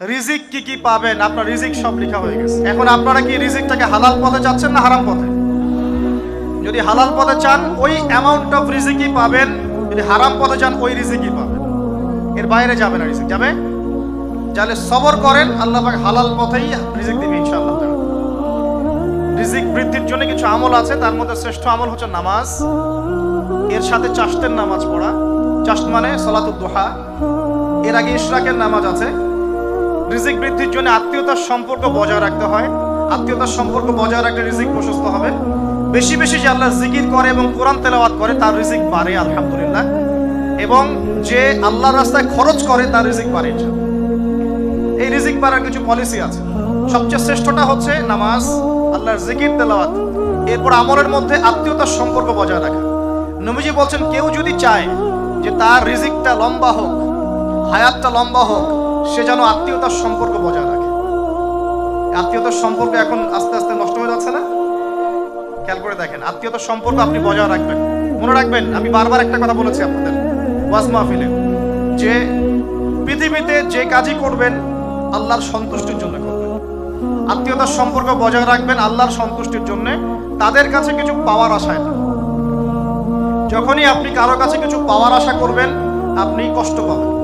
রিজিক কি কি পাবেন? আপনার রিজিক সব লেখা হয়ে গেছে। এখন আপনারা কি রিজিকটাকে হালাল পথে চাচ্ছেন না হারাম পথে? যদি হালাল পথে চান, ওই অ্যামাউন্ট অফ রিজিকই পাবেন। যদি হারাম পথে চান, ওই রিজিকই পাবেন। এর বাইরে যাবে না রিজিক। যাবে? যাহলে সবর করেন, আল্লাহ পাক হালাল পথেই রিজিক দিবে ইনশাআল্লাহ রিজিক বৃদ্ধির জন্য কিছু আমল আছে, তার মধ্যে শ্রেষ্ঠ আমল হচ্ছে নামাজ। এর সাথে চাষতের নামাজ পড়া। চাষ্ট মানে সলাতুদ দোহা। এর আগে ইশরাকের নামাজ আছে। রিজিক বৃদ্ধির জন্য আত্মীয়তার সম্পর্ক বজায় রাখতে হয়। আত্মীয়তার সম্পর্ক বজায় রাখলে রিজিক প্রশস্ত হবে। বেশি বেশি যে আল্লাহ জিকির করে এবং কোরআন তেলাওয়াত করে, তার রিজিক বাড়ে, আলহামদুলিল্লাহ। এবং যে আল্লাহর রাস্তায় খরচ করে, তার রিজিক বাড়ে এই রিজিক বাড়ার কিছু পলিসি আছে। সবচেয়ে শ্রেষ্ঠটা হচ্ছে নামাজ, আল্লাহর জিকির, তেলাওয়াত। এরপর আমলের মধ্যে আত্মীয়তার সম্পর্ক বজায় রাখা। নবীজি বলছেন, কেউ যদি চায় যে তার রিজিকটা লম্বা হোক, হায়াতটা লম্বা হোক সে যেন আত্মীয়তার সম্পর্ক বজায় রাখে। আত্মীয়তার সম্পর্ক এখন আস্তে আস্তে নষ্ট হয়ে যাচ্ছে না? খেয়াল করে দেখেন, আত্মীয়তার সম্পর্ক আপনি বজায় রাখবেন। মনে রাখবেন, আমি বারবার একটা কথা বলেছি আপনাদের। ওয়াজ মাহফিলে, যে পৃথিবীতে যে কাজই করবেন, আল্লাহর সন্তুষ্টির জন্য করবেন। আত্মীয়তার সম্পর্ক বজায় রাখবেন আল্লাহর সন্তুষ্টির জন্য, তাদের কাছে কিছু পাওয়ার আশায় না। যখনই আপনি কারও কাছে কিছু পাওয়ার আশা করবেন, আপনি কষ্ট পাবেন।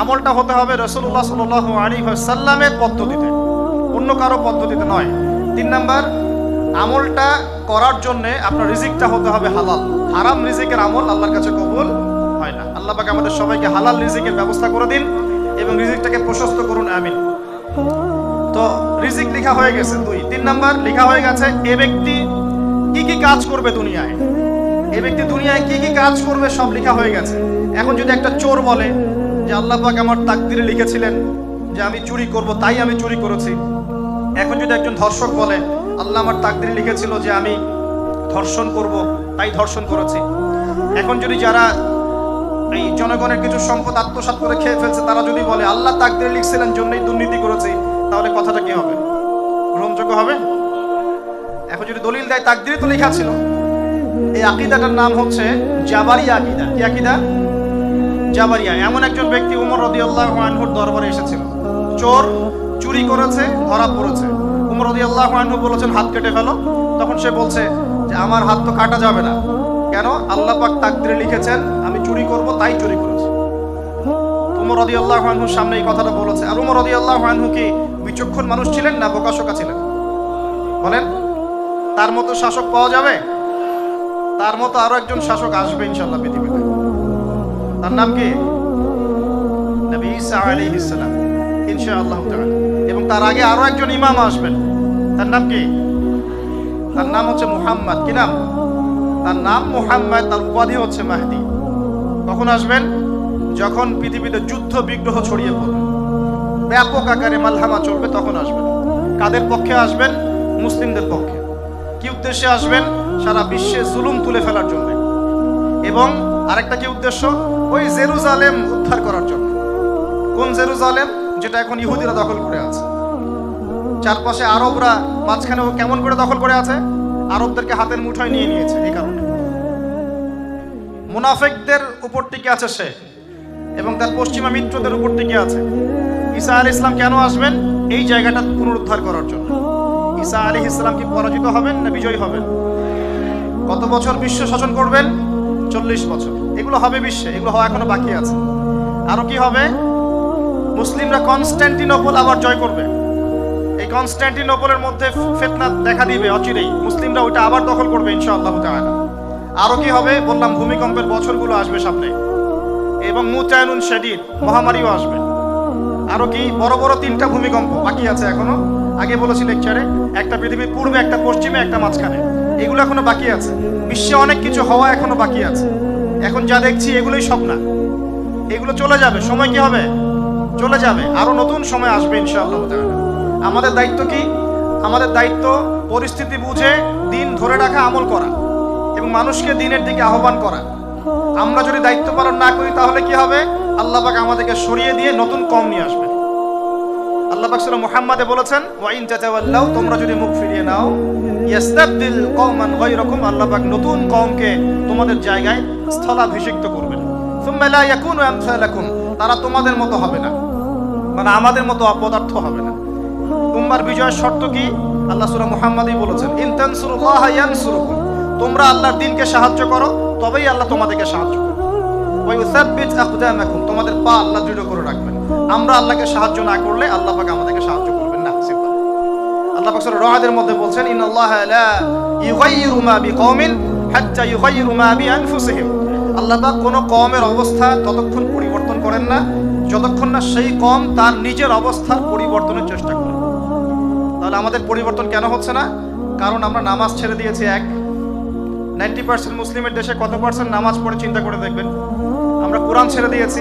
আমলটা হতে হবে রসুল্লাহ সাল আলী সাল্লামের পদ্ধতিতে। অন্য কারও পদ্ধতিতে নয়। তিন নাম্বার, আমলটা করার জন্যে আপনার রিজিকটা হতে হবে হালাল। হারাম রিজিকের আমল আল্লাহর কাছে কবুল হয় না। আল্লাহ পাক আমাদের সবাইকে হালাল রিজিকের ব্যবস্থা করে দিন এবং রিজিকটাকে প্রশস্ত করুন, আমিন। তো রিজিক লেখা হয়ে গেছে দুই। তিন নাম্বার, লেখা হয়ে গেছে এ ব্যক্তি কি কি কাজ করবে দুনিয়ায়? এ ব্যক্তি দুনিয়ায় কি কি কাজ করবে সব লেখা হয়ে গেছে। এখন যদি একটা চোর বলে যে আল্লাহ পাক আমার তাকদিরে লিখেছিলেন যে আমি চুরি করব, তাই আমি চুরি করেছি। এখন যদি একজন ধর্ষক বলে, আল্লাহ আমার তাকদিরে লিখেছিল যে আমি ধর্ষণ করব, তাই ধর্ষণ করেছি। এখন যদি যারা এই জনগণের কিছু সম্পদ আত্মসাৎ করে খেয়ে ফেলছে, তারা যদি বলে, আল্লাহ তাকদিরে লিখছিলেন, জন্যই দুর্নীতি করেছি, তাহলে কথাটা কি হবে? গ্রহণযোগ্য হবে? এখন যদি দলিল দেয়, তাকদিরে তো লেখা ছিল। এই আকিদাটার নাম হচ্ছে জাবারিয়া আকিদা। কি আকিদা? জাবারিয়া, এমন একজন ব্যক্তি উমর রদিয়াল্লাহ আনহুর দরবারে এসেছিল। চোর চুরি করেছে, ধরা পড়েছে। উমর রদিয়াল্লাহ আনহু বলেছেন, হাত কেটে ফেলো। তখন সে বলছে যে, আমার হাত তো কাটা যাবে না। কেন? আল্লাহ পাক তাকদিরে লিখেছেন, আমি চুরি করব, তাই চুরি করেছি। উমর রদিয়াল্লাহ আনহুর সামনে এই কথাটা বলেছে। আর উমর রদিয়াল্লাহ আনহু কি বিচক্ষণ মানুষ ছিলেন না বোকাশোকা ছিলেন? বলেন, তার মতো শাসক পাওয়া যাবে? তার মতো আরও একজন শাসক আসবে ইনশাল্লাহ পৃথিবীতে। তার নাম কি? নবী ঈসা আলাইহিস সালাম। ইনশাআল্লাহ এবং তার আগে আরও একজন ইমাম আসবেন। তার নাম কি? তার নাম হচ্ছে মুহাম্মদ। কি নাম? তার নাম মুহাম্মদ, তার উপাধি হচ্ছে মাহদি। কখন আসবেন? যখন পৃথিবীতে যুদ্ধ, বিগ্রহ ছড়িয়ে পড়বে। ব্যাপক আকারে মালহামা চলবে, তখন আসবেন। কাদের পক্ষে আসবেন? মুসলিমদের পক্ষে। কি উদ্দেশ্যে আসবেন? সারা বিশ্বে জুলুম তুলে ফেলার জন্য। এবং আরেকটা কি উদ্দেশ্য? ওই জেরুজালেম উদ্ধার করার জন্য। কোন জেরুজালেম? যেটা এখন ইহুদিরা দখল করে আছে। চারপাশে আরবরা মাঝখানে ও কেমন করে দখল করে আছে? আরবদেরকে হাতের মুঠোয় নিয়ে নিয়েছে এই কারণে। মুনাফেকদের উপর টিকে আছে সে এবং তার পশ্চিমা মিত্রদের উপর টিকে আছে। ঈসা আলী ইসলাম কেন আসবেন? এই জায়গাটা পুনরুদ্ধার করার জন্য। ঈসা আলী ইসলাম কি পরাজিত হবেন না বিজয়ী হবেন? কত বছর বিশ্ব শাসন করবেন? চল্লিশ বছর। এগুলো হবে বিশ্বে, এগুলো হওয়া এখনও বাকি আছে। আরও কি হবে? মুসলিমরা কনস্ট্যান্টিনোপল আবার জয় করবে। এই কনস্ট্যান্টিনোপলের মধ্যে ফেতনা দেখা দিবে অচিরেই। মুসলিমরা ওইটা আবার দখল করবে, ইনশাআল্লাহ তাআলা। আরও কি হবে? বললাম, ভূমিকম্পের বছরগুলো আসবে সামনে। এবং মুচায়নুন শেডিদ মহামারীও আসবে। আরও কি? বড় বড় তিনটা ভূমিকম্প বাকি আছে এখনও। আগে বলেছি লেকচারে একটা পৃথিবীর পূর্বে, একটা পশ্চিমে, একটা মাঝখানে। এগুলো এখনও বাকি আছে। বিশ্বে অনেক কিছু হওয়া এখনও বাকি আছে। এখন যা দেখছি, এগুলোই সব না এগুলো চলে যাবে। সময় কি হবে? চলে যাবে। আরও নতুন সময় আসবে ইনশাআল্লাহ আমাদের দায়িত্ব কি? আমাদের দায়িত্ব পরিস্থিতি বুঝে, দিন ধরে রাখা, আমল করা এবং মানুষকে দিনের দিকে আহ্বান করা। আমরা যদি দায়িত্ব পালন না করি, তাহলে কি হবে? আল্লাহ পাক আমাদেরকে সরিয়ে দিয়ে নতুন কম নিয়ে আসবেন আল্লাহ পাক সূরা মুহাম্মাদে বলেছেন ওয়াইন তাতাওয়াল্লাউ, তোমরা যদি মুখ ফিরিয়ে নাও ইয়াস্তাবদিল কওমান গায়রাকুম, আল্লাহ পাক নতুন কওমকে তোমাদের জায়গায় স্থলাভিষিক্ত করবেন। সুম্মা লা ইয়াকুনু আমসালাকুম, তারা তোমাদের মতো হবে না। মানে আমাদের মতো অপদার্থ হবে না। উম্মার বিজয়ের শর্ত কি? আল্লাহ সূরা মুহাম্মাদই বলেছেন, ইন তানসুরুল্লাহ ইয়ানসুরুকুম, তোমরা আল্লাহর দিনকে সাহায্য করো, তবেই আল্লাহ তোমাদেরকে সাহায্য করবে। আকদামাকুম, তোমাদের পা আল্লাহ দৃঢ় করে রাখবেন। আমরা আল্লাহকে সাহায্য না করলে আল্লাহ পাক আমাদেরকে সাহায্য সিম্পল আল্লাহ পাক সূরা মধ্যে বলছেন, ইন্নাল্লাহ লা ইউগাইয়িরু মা বিকওমিন হাত্তা ইউগাইয়িরু মা বিআনফুসিহিম। আল্লাহ পাক কোনো কওমের অবস্থা ততক্ষণ পরিবর্তন করেন না, যতক্ষণ না সেই কম তার নিজের অবস্থার পরিবর্তনের চেষ্টা করে। তাহলে আমাদের পরিবর্তন কেন হচ্ছে না? কারণ আমরা নামাজ ছেড়ে দিয়েছি, এক। নাইনটি পার্সেন্ট মুসলিমের দেশে কত পার্সেন্ট নামাজ পড়ে চিন্তা করে দেখবেন? আমরা কোরআন ছেড়ে দিয়েছি,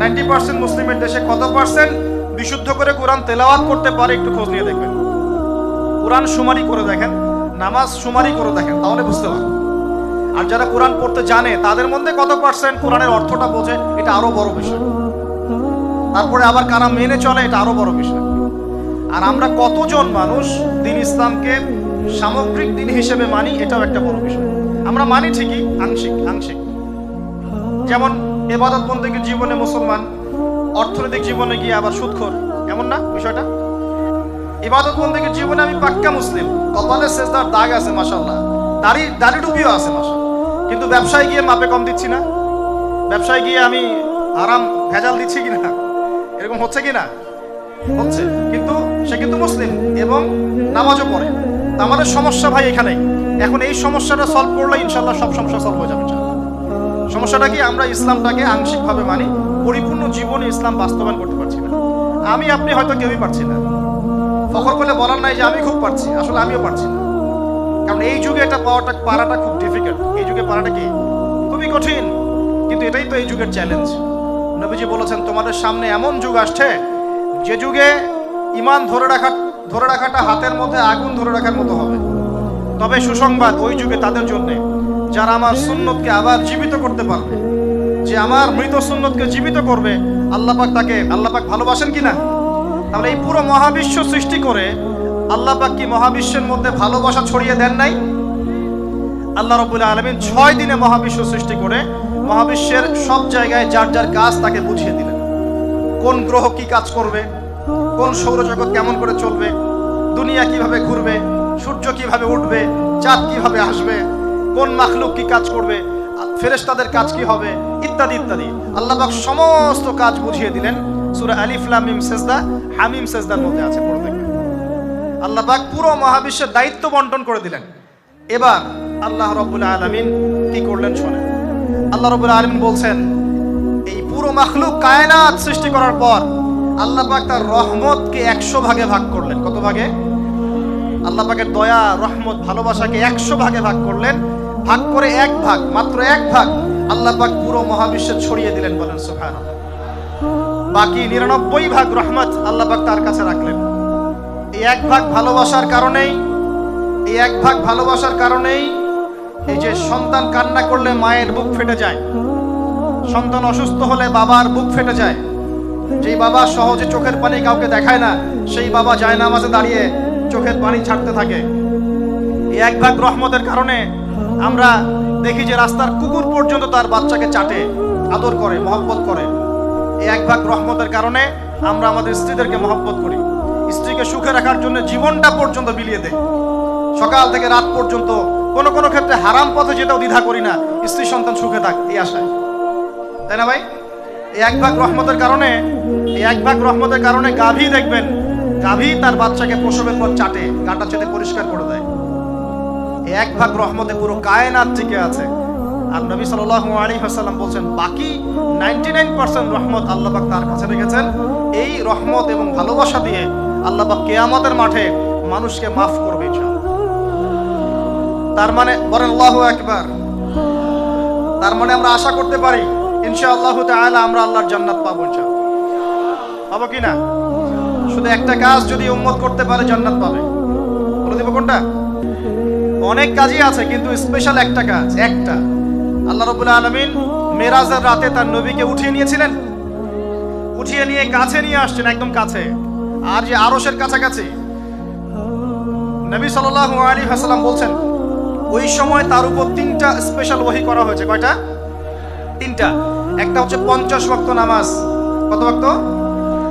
নাইনটি পার্সেন্ট মুসলিমের দেশে কত পার্সেন্ট বিশুদ্ধ করে কোরআন তেলাওয়াত করতে পারে একটু খোঁজ নিয়ে দেখবেন। কোরআন সুমারি করে দেখেন, নামাজ সুমারি করে দেখেন, তাহলে বুঝতে পারবেন। আর যারা কোরআন পড়তে জানে, তাদের মধ্যে কত পার্সেন্ট কোরআনের অর্থটা বোঝে, এটা আরও বড় বিষয়। তারপরে আবার কারা মেনে চলে, এটা আরও বড় বিষয়। আর আমরা কতজন মানুষ দিন ইসলামকে সামগ্রিক দিন হিসেবে মানি, এটাও একটা বড় বিষয়। আমরা মানি ঠিকই, আংশিক আংশিক। যেমন এবাদত বন্দীকে জীবনে মুসলমান, অর্থনৈতিক জীবনে গিয়ে আবার সুদখোর, এমন না বিষয়টা? ইবাদত বন্দীকে জীবনে আমি পাক্কা মুসলিম। কপালে শেষদার দাগ আছে মাসাল্লাহ দাড়ি দাড়ি ডুবিও আছে মাসা কিন্তু ব্যবসায় গিয়ে মাপে কম দিচ্ছি না। ব্যবসায় গিয়ে আমি আরাম ভেজাল দিচ্ছি কিনা? এরকম হচ্ছে কিনা? হচ্ছে। কিন্তু সে কিন্তু মুসলিম এবং নামাজও পড়ে। আমাদের সমস্যা ভাই এখানে এখন এই সমস্যাটা সলভ করলে ইনশাল্লাহ সব সমস্যা সলভ হয়ে যাবে সমস্যাটা কি? আমরা ইসলামটাকে আংশিকভাবে মানি। পরিপূর্ণ জীবনে ইসলাম বাস্তবায়ন করতে পারছি না। আমি, আপনি হয়তো কেউই পারছি না। ফখর করলে বলার নাই যে আমি খুব পারছি, আসলে আমিও পারছি না। কারণ এই যুগে এটা পাওয়াটা, পারাটা খুব ডিফিকাল্ট এই যুগে পারাটা কি? খুবই কঠিন। কিন্তু এটাই তো এই যুগের চ্যালেঞ্জ নবীজি বলেছেন, তোমাদের সামনে এমন যুগ আসছে, যে যুগে ইমান ধরে রাখা, ধরে রাখাটা হাতের মধ্যে, আগুন ধরে রাখার মতো হবে। তবে সুসংবাদ ওই যুগে তাদের জন্যে, যারা আমার সুন্নতকে আবার জীবিত করতে পারবে, যে আমার মৃত সুন্নতকে জীবিত করবে আল্লাপাক তাকে, আল্লাহ পাক ভালোবাসেন কিনা তাহলে এই পুরো মহাবিশ্ব সৃষ্টি করে আল্লাহ পাক কি মহাবিশ্বের মধ্যে ভালোবাসা ছড়িয়ে দেন নাই? আল্লাহ রবুল আলমিন ছয় দিনে মহাবিশ্ব সৃষ্টি করে মহাবিশ্বের সব জায়গায় যার যার কাজ তাকে বুঝিয়ে দিলেন। কোন গ্রহ কি কাজ করবে? কোন সৌরজগৎ কেমন করে চলবে? দুনিয়া কীভাবে ঘুরবে? সূর্য কীভাবে উঠবে? চাঁদ কীভাবে আসবে? কোন মাখলুক কি কাজ করবে? ফেরেশতাদের কাজ কি হবে? ইত্যাদি ইত্যাদি। আল্লাহ সমস্ত কাজ বুঝিয়ে দিলেন। সূরা আলিফ, লাম, মিম, সেজদা, হামিম, সেজদার মধ্যে আছে, পড়ে দেখবেন। আল্লাহ পাক পুরো মহাবিশ্বের দায়িত্ব বন্টন করে দিলেন। এবার আল্লাহ রব্বুল আলমিন কি করলেন শোনেন। আল্লাহ আলমিন বলছেন, এই পুরো মাখলুক কায়নাত সৃষ্টি করার পর আল্লাহ পাক তার রহমতকে একশো ভাগে ভাগ করলেন। কত ভাগে? আল্লাহ পাকের দয়া, রহমত, ভালোবাসাকে একশো ভাগে ভাগ করলেন। ভাগ করে এক ভাগ, মাত্র এক ভাগ আল্লাহ পাক পুরো মহাবিশ্বে ছড়িয়ে দিলেন বলেন সুখান বাকি নিরানব্বই ভাগ রহমত আল্লাহ পাক তার কাছে রাখলেন। এই এক ভাগ ভালোবাসার কারণেই, এই এক ভাগ ভালোবাসার কারণেই এই যে সন্তান কান্না করলে মায়ের বুক ফেটে যায়, সন্তান অসুস্থ হলে বাবার বুক ফেটে যায়, যেই বাবা সহজে চোখের পানি কাউকে দেখায় না, সেই বাবা যায় নামাজে দাঁড়িয়ে চোখের পানি ছাড়তে থাকে। এই এক ভাগ রহমতের কারণে আমরা দেখি যে রাস্তার কুকুর পর্যন্ত তার বাচ্চাকে চাটে, আদর করে, মহব্বত করে। এই এক ভাগ রহমতের কারণে আমরা আমাদের স্ত্রীদেরকে মহব্বত করি। স্ত্রীকে সুখে রাখার জন্য জীবনটা পর্যন্ত বিলিয়ে দেয়। সকাল থেকে রাত পর্যন্ত কোনো কোনো ক্ষেত্রে হারাম পথে যেটাও দ্বিধা করি না, স্ত্রী সন্তান সুখে থাক, এই আশায়। তাই না ভাই? এই এক ভাগ রহমতের কারণে, এই এক ভাগ রহমতের কারণে গাভী দেখবেন, গাভী তার বাচ্চাকে প্রসবের পর চাটে, গাটা চেটে পরিষ্কার করে দেয়। এক ভাগ রহমতে পুরো কায়নাত টিকে আছে। আর নবী সাল্লাল্লাহু আলাইহি ওয়াসাল্লাম বলছেন, বাকি 99% রহমত আল্লাহ পাক তার কাছে রেখেছেন। এই রহমত এবং ভালোবাসা দিয়ে আল্লাহ পাক কিয়ামতের মাঠে মানুষকে মাফ করবে তার মানে বলেন, আল্লাহু আকবার। তার মানে আমরা আশা করতে পারি, ইনশাআল্লাহ তাআলা আমরা আল্লাহর জান্নাত পাবো ইনশাআল্লাহ। পাবো কি না? শুধু একটা কাজ যদি উম্মত করতে পারে, জান্নাত পাবে। বলে দেবো কোনটা? অনেক কাজই আছে, কিন্তু স্পেশাল একটা কাজ, একটা। আল্লাহ রবুল্লা আলমিন মেরাজের রাতে তার নবীকে উঠিয়ে নিয়েছিলেন। উঠিয়ে নিয়ে কাছে নিয়ে আসছেন, একদম কাছে। আর যে আরসের কাছাকাছি। নবী সাল্লাল্লাহু আলাইহি হাসালাম বলছেন, ওই সময় তার উপর তিনটা স্পেশাল ওহি করা হয়েছে। কয়টা? তিনটা। একটা হচ্ছে পঞ্চাশ ভক্ত নামাজ। কত ওয়াক্ত?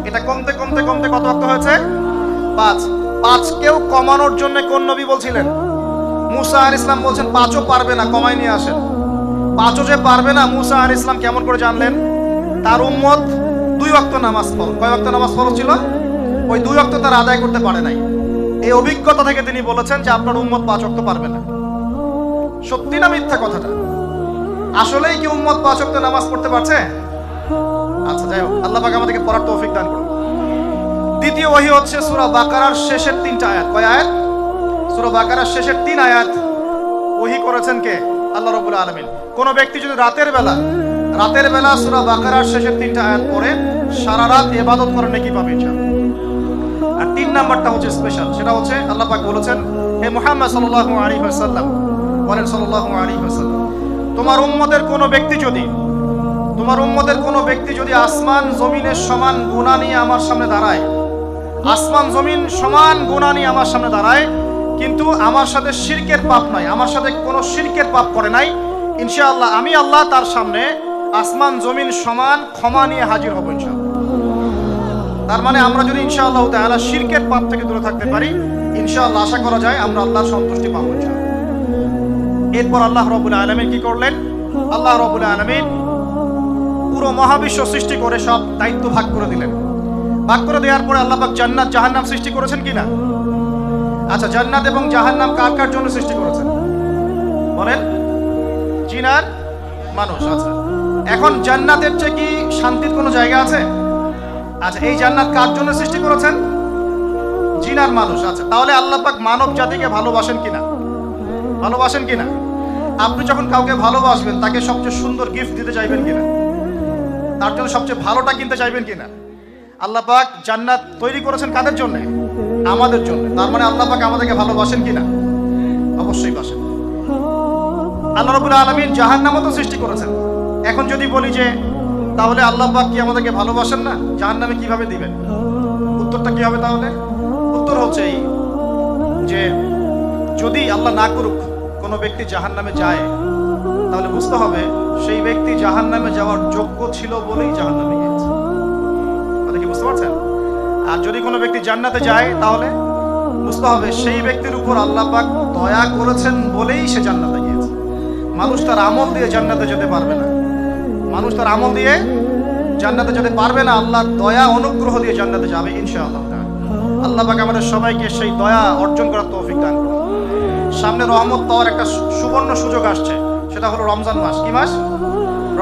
এটা কমতে কমতে কমতে কত ওয়াক্ত হয়েছে? পাঁচ। পাঁচকেও কমানোর জন্য কোন নবী বলছিলেন? মুসা আর ইসলাম বলছেন, পাঁচও পারবে না কমাই নিয়ে আসেন। পাঁচও যে পারবে না, মুসা আর ইসলাম কেমন করে জানলেন? তার উম্মত দুই ওয়াক্ত নামাজ পড় কয় ওয়াক্ত নামাজ পড়ো ছিল? ওই দুই ওয়াক্ত তার আদায় করতে পারে নাই। এই অভিজ্ঞতা থেকে তিনি বলেছেন যে আপনার উম্মত পাঁচ ওয়াক্ত পারবে না। সত্যি না মিথ্যা কথাটা? আসলেই কি উম্মত পাঁচ ওয়াক্ত নামাজ পড়তে পারছে? আচ্ছা যাই হোক, আল্লাহ পাক আমাদেরকে পড়ার তৌফিক দান করুন। দ্বিতীয় ওহী হচ্ছে সূরা বাকারার শেষের তিনটা আয়াত। কয় আয়াত? সূরা বাকারার শেষের তিন আয়াত। ওহী করেছেন কে? আল্লাহ রাব্বুল আলামিন। কোন ব্যক্তি যদি রাতের বেলা রাতের বেলা সূরা বাকারার শেষের তিনটা আয়াত পড়ে, সারা রাত ইবাদত করে নাকি পাবে আর তিন নাম্বারটা হচ্ছে স্পেশাল সেটা হচ্ছে আল্লাহ পাক বলেছেন, হে মুহাম্মদ সাল্লাল্লাহু আলাইহি ওয়াসাল্লাম, বলেন সাল্লাল্লাহু আলাইহি ওয়াসাল্লাম, তোমার উম্মতের কোন ব্যক্তি যদি, তোমার উম্মতের কোন ব্যক্তি যদি আসমান জমিনের সমান গুণা নিয়ে আমার সামনে দাঁড়ায়, আসমান জমিন সমান গুণা নিয়ে আমার সামনে দাঁড়ায় কিন্তু আমার সাথে শিরকের পাপ নাই, আমার সাথে কোনো শিরকের পাপ করে নাই। ইনশাআল্লাহ আমি আল্লাহ তার সামনে আসমান, জমিন সমান ক্ষমা নিয়ে হাজির হব তার মানে আমরা যদি ইনশাআল্লাহ তাআলা শিরকের পাপ থেকে দূরে থাকতে পারি, ইনশাআল্লাহ আশা করা যায় আমরা আল্লাহর সন্তুষ্টি পাবো এরপর আল্লাহ রবুল আলমিন কি করলেন? আল্লাহ রবুল আলমিন পুরো মহাবিশ্ব সৃষ্টি করে সব দায়িত্ব ভাগ করে দিলেন। ভাগ করে দেওয়ার পরে আল্লাহ জান্নাত, জাহান্নাম সৃষ্টি করেছেন কিনা? আচ্ছা জান্নাত এবং জাহান্নাম কার কার জন্য সৃষ্টি করেছেন বলেন। জিনার মানুষ আচ্ছা। এখন জান্নাতের চেয়ে কি শান্তির কোনো জায়গা আছে? আচ্ছা এই জান্নাত কার জন্য সৃষ্টি করেছেন? জিনার মানুষ আচ্ছা। তাহলে আল্লাহ পাক মানব জাতিকে ভালোবাসেন কিনা? ভালোবাসেন কিনা? আপনি যখন কাউকে ভালোবাসবেন, তাকে সবচেয়ে সুন্দর গিফট দিতে চাইবেন কিনা? তার জন্য সবচেয়ে ভালোটা কিনতে চাইবেন কিনা? আল্লাহ পাক জান্নাত তৈরি করেছেন কাদের জন্য? আমাদের জন্য। তার মানে আল্লাহ পাক আমাদেরকে ভালোবাসেন কিনা? অবশ্যই বাসেন। আল্লাহ রবুল আলমিন জাহান্নামও তো সৃষ্টি করেছেন। এখন যদি বলি যে, তাহলে আল্লাহ পাক কি আমাদেরকে ভালোবাসেন না? জাহান্নামে কীভাবে দিবেন? উত্তরটা কি হবে তাহলে? উত্তর হচ্ছে এই যে, যদি আল্লাহ না করুক, কোনো ব্যক্তি জাহান নামে যায়, তাহলে বুঝতে হবে, সেই ব্যক্তি জাহান নামে যাওয়ার যোগ্য ছিল বলেই জাহান নামে আর যদি কোনো ব্যক্তি জান্নাতে যায়, তাহলে বুঝতে হবে সেই ব্যক্তির উপর আল্লাহ পাক দয়া করেছেন বলেই সে জান্নাতে গিয়েছে। মানুষ তার আমল দিয়ে জান্নাতে যেতে পারবে না। মানুষ তার আমল দিয়ে জান্নাতে যেতে পারবে না, আল্লাহর দয়া অনুগ্রহ দিয়ে জান্নাতে যাবে ইনশাআল্লাহ। আল্লাহ পাক আমাদের সবাইকে সেই দয়া অর্জন করার তৌফিক দান করুন। সামনে রহমত পাওয়ার একটা সুবর্ণ সুযোগ আসছে, সেটা হলো রমজান মাস। কি মাস?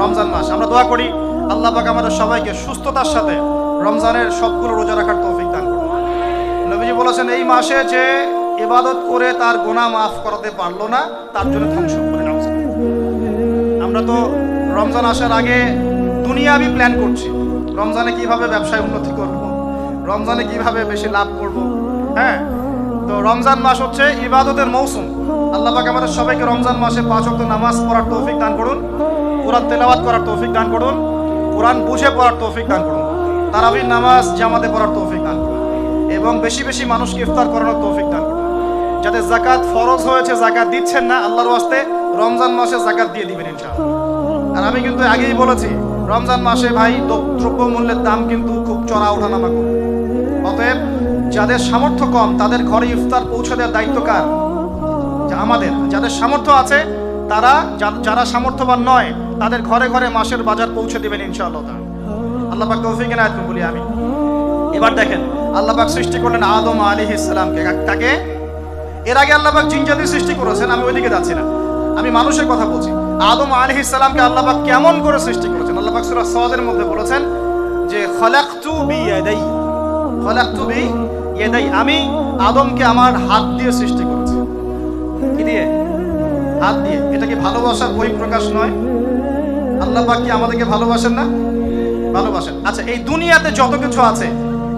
রমজান মাস। আমরা দোয়া করি, আল্লাহ পাক আমাদের সবাইকে সুস্থতার সাথে রমজানের সবগুলো রোজা রাখার তৌফিক দান করুন। নবীজি বলেছেন, এই মাসে যে ইবাদত করে তার গোনা মাফ করাতে পারল না, তার জন্য ধ্বংস করে আমরা তো রমজান আসার আগে দুনিয়াবি প্ল্যান করছি, রমজানে কীভাবে ব্যবসায় উন্নতি করব, রমজানে কীভাবে বেশি লাভ করব হ্যাঁ? তো রমজান মাস হচ্ছে ইবাদতের মৌসুম। আল্লাহ পাক আমাদের সবাইকে রমজান মাসে পাঁচ ওয়াক্ত নামাজ পড়ার তৌফিক দান করুন, কোরআন তেলাওয়াত করার তৌফিক দান করুন, কোরআন বুঝে পড়ার তৌফিক দান করুন। তারাবির নামাজ জামাতে পড়ার তৌফিক দান করুন। এবং বেশি বেশি মানুষকে ইফতার করানোর তৌফিক দান করুন। যাদের জাকাত ফরজ হয়েছে জাকাত দিচ্ছেন না, আল্লাহর ওয়াস্তে রমজান মাসে জাকাত দিয়ে দিবেন ইনশাআল্লাহ। আর আমি কিন্তু আগেই বলেছি, রমজান মাসে ভাই দ্র- দ্রব্য মূল্যের দাম কিন্তু খুব চড়া ওঠানামা করবে। অতএব যাদের সামর্থ্য কম, তাদের ঘরে ইফতার পৌঁছে দেওয়ার দায়িত্ব কার? আমাদের। যাদের সামর্থ্য আছে, তারা যারা সামর্থ্যবান নয়, তাদের ঘরে ঘরে মাসের বাজার পৌঁছে দেবেন ইনশাআল্লাহ। আল্লাহ পাক তৌফিক করুন বলি আমি এবার দেখেন আল্লাহ পাক সৃষ্টি করলেন আদম আলাইহিস সালামকে তাকে এর আগে আল্লাহ পাক জিন জাতি সৃষ্টি করেছেন, আমি ওইদিকে যাচ্ছি না। আমি মানুষের কথা বলছি। আদম আলাইহিস সালামকে আল্লাহ পাক কেমন করে সৃষ্টি করেছেন? আল্লাহ পাক সূরা সাদের মধ্যে বলেছেন যে আমি আদমকে আমার হাত দিয়ে সৃষ্টি করেছি। কি দিয়ে? হাত দিয়ে। এটা কি ভালোবাসার বই প্রকাশ নয়? আল্লাহ পাক কি আমাদেরকে ভালোবাসেন না? ভালোবাসেন। আচ্ছা এই দুনিয়াতে যত কিছু আছে,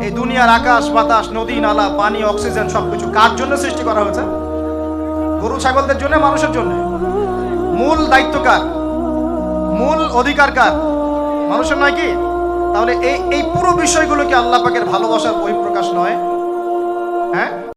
এই দুনিয়ার আকাশ, বাতাস, নদী, নালা, পানি, অক্সিজেন, সবকিছু কার জন্য সৃষ্টি করা হয়েছে? গরু, ছাগলদের জন্য, মানুষের জন্য? মূল দায়িত্ব কার? মূল অধিকার কার? মানুষের নয় কি? তাহলে এই এই পুরো বিষয়গুলো কি আল্লাহ পাকের ভালোবাসার বহিঃপ্রকাশ নয়। হ্যাঁ?